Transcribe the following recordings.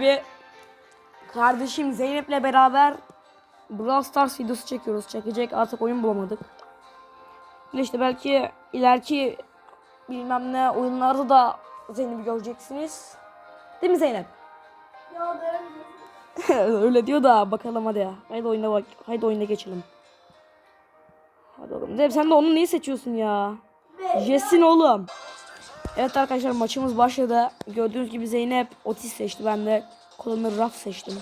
Ve kardeşim Zeynep'le beraber Brawl Stars videosu çekiyoruz. Çekecek artık oyun bulamadık. İşte belki ileriki bilmem ne oyunlarda da Zeynep'i göreceksiniz. Değil mi Zeynep? Ya Öyle diyor da bakalım hadi ya. Haydi oyuna bak. Haydi oyuna geçelim. Hadi oğlum. Zeynep sen de onu niye seçiyorsun ya? Jessin oğlum. Evet arkadaşlar maçımız başladı. Gördüğünüz gibi Zeynep Otis seçti. Ben de Colonel Ruff seçtim.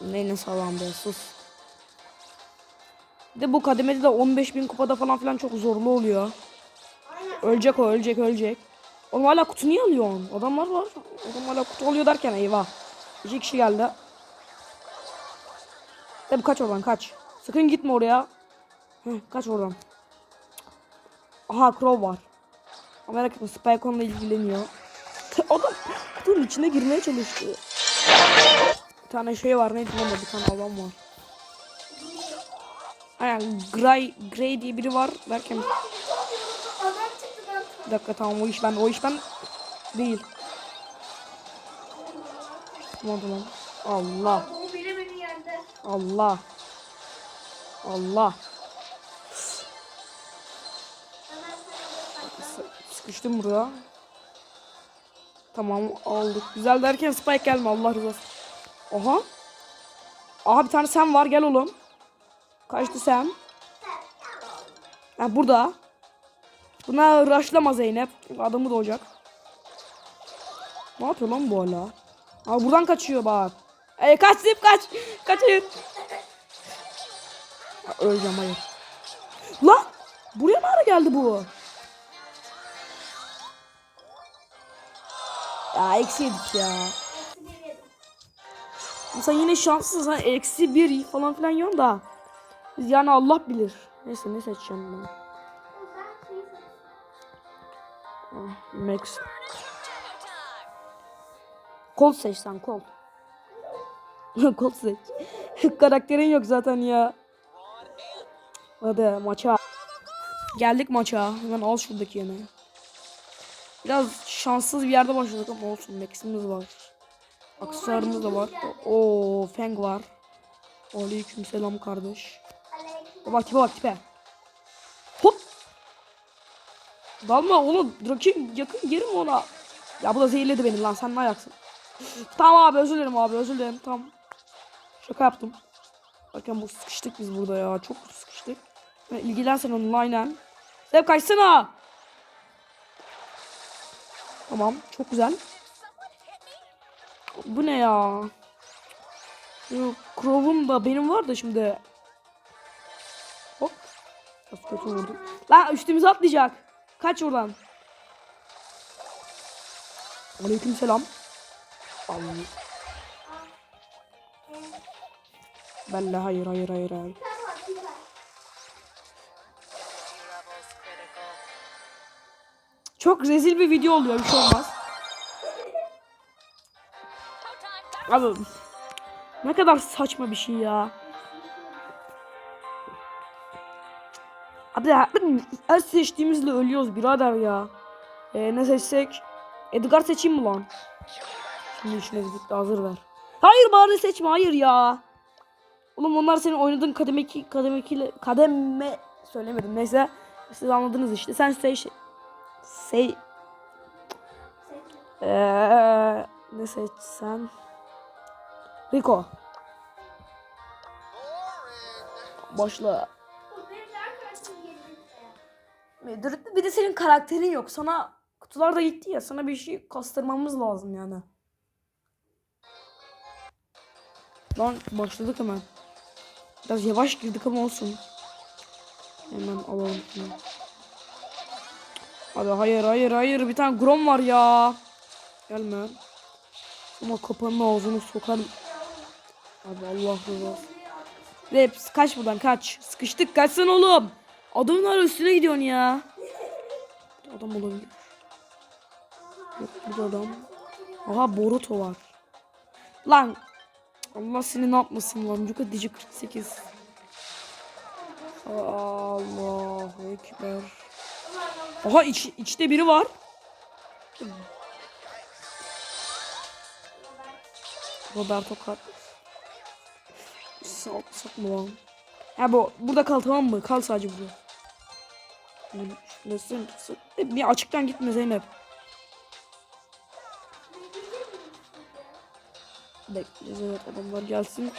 Neyine sağlam be sus. De bu kademede de 15.000 kupada falan filan çok zorlu oluyor. Ölecek o ölecek ölecek. Oğlum hala kutu niye alıyorsun? Adamlar var. Adam hala kutu alıyor derken eyvah. İki kişi geldi. De bu kaç oradan kaç. Sakın gitme oraya. Kaç oradan. Aha Crow var. Ama merak etme Spike onunla ilgileniyor. Adam kutunun içine girmeye çalıştı. Bir tane şey var neydi lan bir tane adam var. Aynen Gray, Gray diye biri var derken bir dakika tamam o iş ben o iş ben değil. Tamam tamam. Allah. Allah Allah Sıkıştım buraya. Tamam aldık. Güzel derken Spike gelme Allah razı olsun. Aha. Bir tane sen var gel oğlum. Kaçtı sen. Ha burada. Buna rushlama Zeynep. Adamı doğacak. Ne yapıyor lan bu hala? Aa buradan kaçıyor bak. Ey kaç Zip kaç. Kaçın. Ha, Öleceğim hayır. Lan buraya ne ara geldi bu? Ya eksi yedik ya. Sen yine şanslısın. Sen eksi bir falan filan yiyorsun da. Yani Allah bilir. Neyse ne seçeceğim ben. Ah, Max. Colt seç sen Colt. Colt seç. Karakterin yok zaten ya. Hadi maça. Geldik maça. Hemen al şuradaki yemeği. Biraz şanssız bir yerde başladık ama olsun. Max'imiz var. Aksesuarımız da var. Oo, Feng var. Aleyküm selam kardeş. Bak tipe bak tipe. Hop. Dalma onu rakip yakın yerim ona. Ya bu da zehirledi beni lan sen ne ayaksın. tamam abi özür dilerim abi özür dilerim tamam. Şaka yaptım. Bakın bu sıkıştık biz burada ya çok sıkıştık. Ha, İlgilen sen onunla aynen. Sev kaçsana. Tamam çok güzel. Bu ne ya? Crow'um da benim var da şimdi. Hop. Biraz kötü vurdum. Lan üstümüze atlayacak. Kaç oradan. Aleyküm selam. Allah. De hayır hayır hayır hayır. Çok rezil bir video oluyor bir şey olmaz. Abi ne kadar saçma bir şey ya. Abi her seçtiğimizde ölüyoruz birader ya. Ee, ne seçsek? Edgar seçeyim mi lan? Şimdi işine gidip hazır ver. Hayır bari seçme hayır ya. Oğlum onlar senin oynadığın kademeki kademeki kademe söylemedim neyse. Siz anladınız işte. Sen seç Sey Eee ne seçsen? Rico. Başla. Yedim. Bir bir de senin karakterin yok. Sana kutular da gitti ya. Sana bir şey kastırmamız lazım yani. Lan başladık hemen. Biraz yavaş girdik ama olsun. Hemen alalım şunu. Hadi hayır hayır hayır bir tane Grom var ya. Gelme. Ama kapanın ağzını sokarım. Abi Allah razı. Reps kaç buradan kaç. Sıkıştık kaçsana oğlum. Adamın hala üstüne gidiyorsun ya. Adam olabilir. Yok burada adam. Aha Boruto var. Lan. Allah seni ne yapmasın lan. Cuka Dici 48. Allahu Ekber. Aha iç, içte biri var. Roberto Carlos. Salsak mı lan? Ha bu burada kal tamam mı? Kal sadece burada. Nasıl- Bir açıktan gitme Zeynep. Bekleyeceğiz evet adamlar gelsin.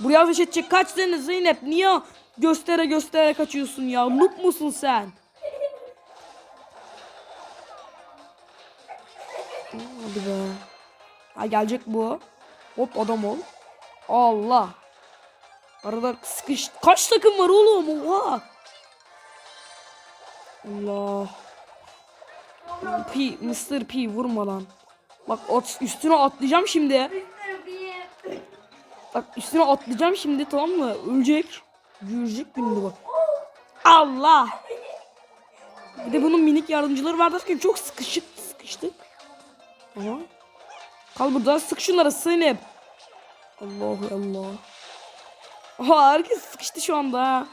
Buraya ateş edecek kaç sene Zeynep niye göstere göstere kaçıyorsun ya noob musun sen? Hadi be. Ha gelecek bu. Hop adam ol. Allah. Arada sıkış. Kaç takım var oğlum? Oha. Allah. P, Mr. P vurma lan. Bak at, üstüne atlayacağım şimdi. Bak üstüne atlayacağım şimdi tamam mı? Ölecek. Görecek gününü bak. Allah. Bir de bunun minik yardımcıları var derken çok sıkışık sıkıştık. Aha. Kal burada sık şunlara sığınıp. Allah Allah. Aha herkes sıkıştı şu anda.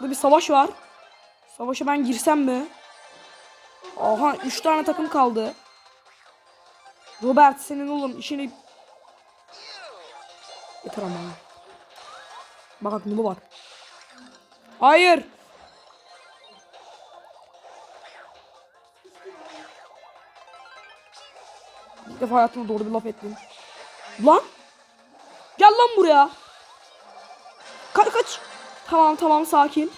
Burada bir savaş var. Savaşa ben girsem mi? Aha 3 tane takım kaldı. Robert senin oğlum işini Yeter ama. Bak numa bak. Hayır. İlk defa hayatımda doğru bir laf ettim. Lan. Gel lan buraya. Kaç kaç. Tamam tamam sakin.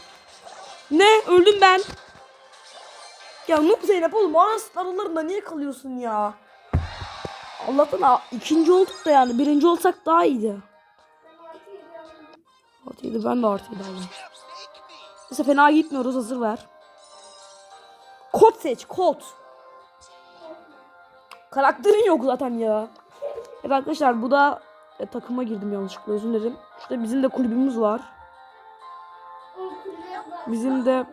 Ne öldüm ben. Ya Nuk Zeynep oğlum arası aralarında niye kalıyorsun ya? Allah'tan ikinci olduk da yani birinci olsak daha iyiydi. Artıydı ben de artıydı aldım. Neyse fena gitmiyoruz hazır ver. Kod seç kod. Karakterin yok zaten ya. Evet arkadaşlar bu da e, takıma girdim yanlışlıkla özür dilerim. İşte bizim de kulübümüz var. Bizim de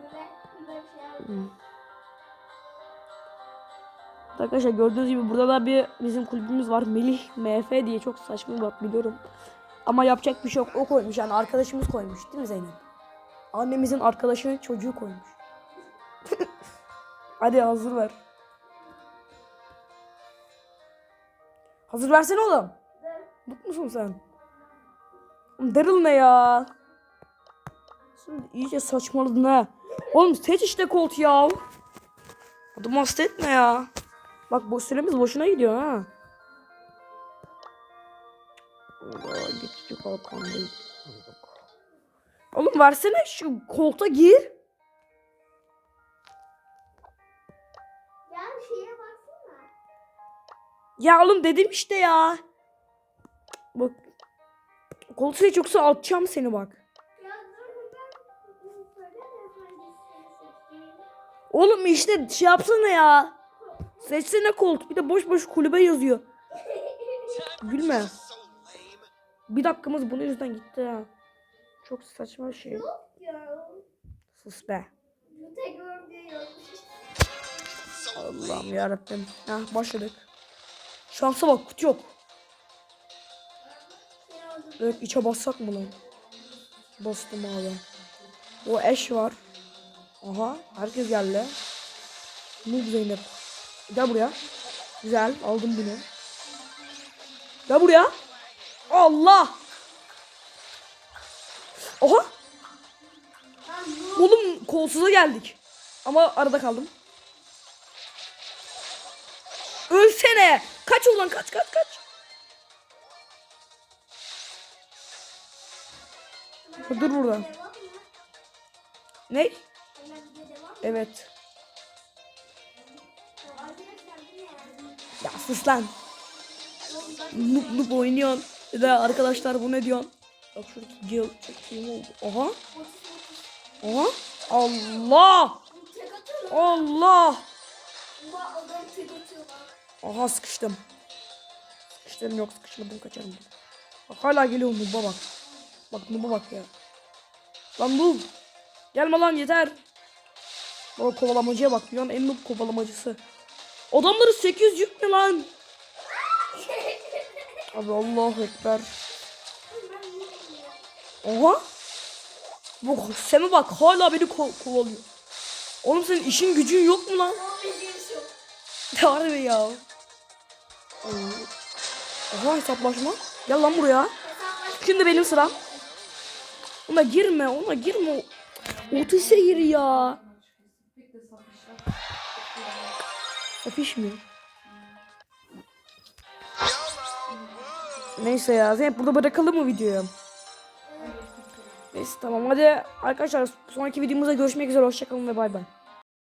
Arkadaşlar gördüğünüz gibi burada da bir bizim kulübümüz var. Melih MF diye çok saçma bir biliyorum. Ama yapacak bir şey yok. O koymuş yani arkadaşımız koymuş değil mi Zeynep? Annemizin arkadaşının çocuğu koymuş. Hadi hazır ver. Hazır versene oğlum. Mutlu musun sen? Daryl ne ya? Sen iyice saçmaladın ha. Oğlum seç işte Colt ya. Adım hasta etme ya. Bak bu süremiz boşuna gidiyor ha. Allah geçici kalkan değil. Oğlum versene şu kolta gir. Ya oğlum dedim işte ya. Bak. Koltuğu seç yoksa atacağım seni bak. Oğlum işte şey yapsana ya. Seçsene koltuk. Bir de boş boş kulübe yazıyor. Gülme. Bir dakikamız bunun yüzünden gitti ya. Çok saçma bir şey. Sus be. Allah'ım yarabbim. Heh başladık. Şansa bak kutu yok. Evet içe bassak mı lan? Bastım abi. O eş var. Aha herkes geldi. Noob Zeynep. Gel buraya. Güzel aldım bunu. Gel buraya. Allah. Oha. Oğlum kolsuza geldik. Ama arada kaldım. Ölsene. Kaç ulan kaç kaç kaç. Dur burada. Devam mı? Ne? Evet. Ya sus lan. Noob noob oynuyorsun. Bir de arkadaşlar bu ne diyorsun? Bak şuradaki gel çok iyi oldu. Aha. Aha. Allah. Lan. Allah. Aha sıkıştım. Sıkıştım yok sıkışmadım kaçarım. Bak hala geliyor Nub'a bak. Bak Nub'a bak ya. Lan Nub. Gelme lan yeter. Baba kovalamacıya bak. Dünyanın en Nub kovalamacısı. Adamları 800 yük mü lan? Abi Allahu Ekber. Oha. Bu Sem'e bak hala beni ko- kovalıyor. Oğlum senin işin gücün yok mu lan? Ediyorsun. Harbi ya. Oha hesaplaşma. Gel lan buraya. Şimdi benim sıram. Ona girme, ona girme. Otise gir ya. Mi? Neyse ya. Zeynep burada bırakalım mı videoyu? Neyse tamam hadi arkadaşlar sonraki videomuzda görüşmek üzere. Hoşçakalın ve bay bay.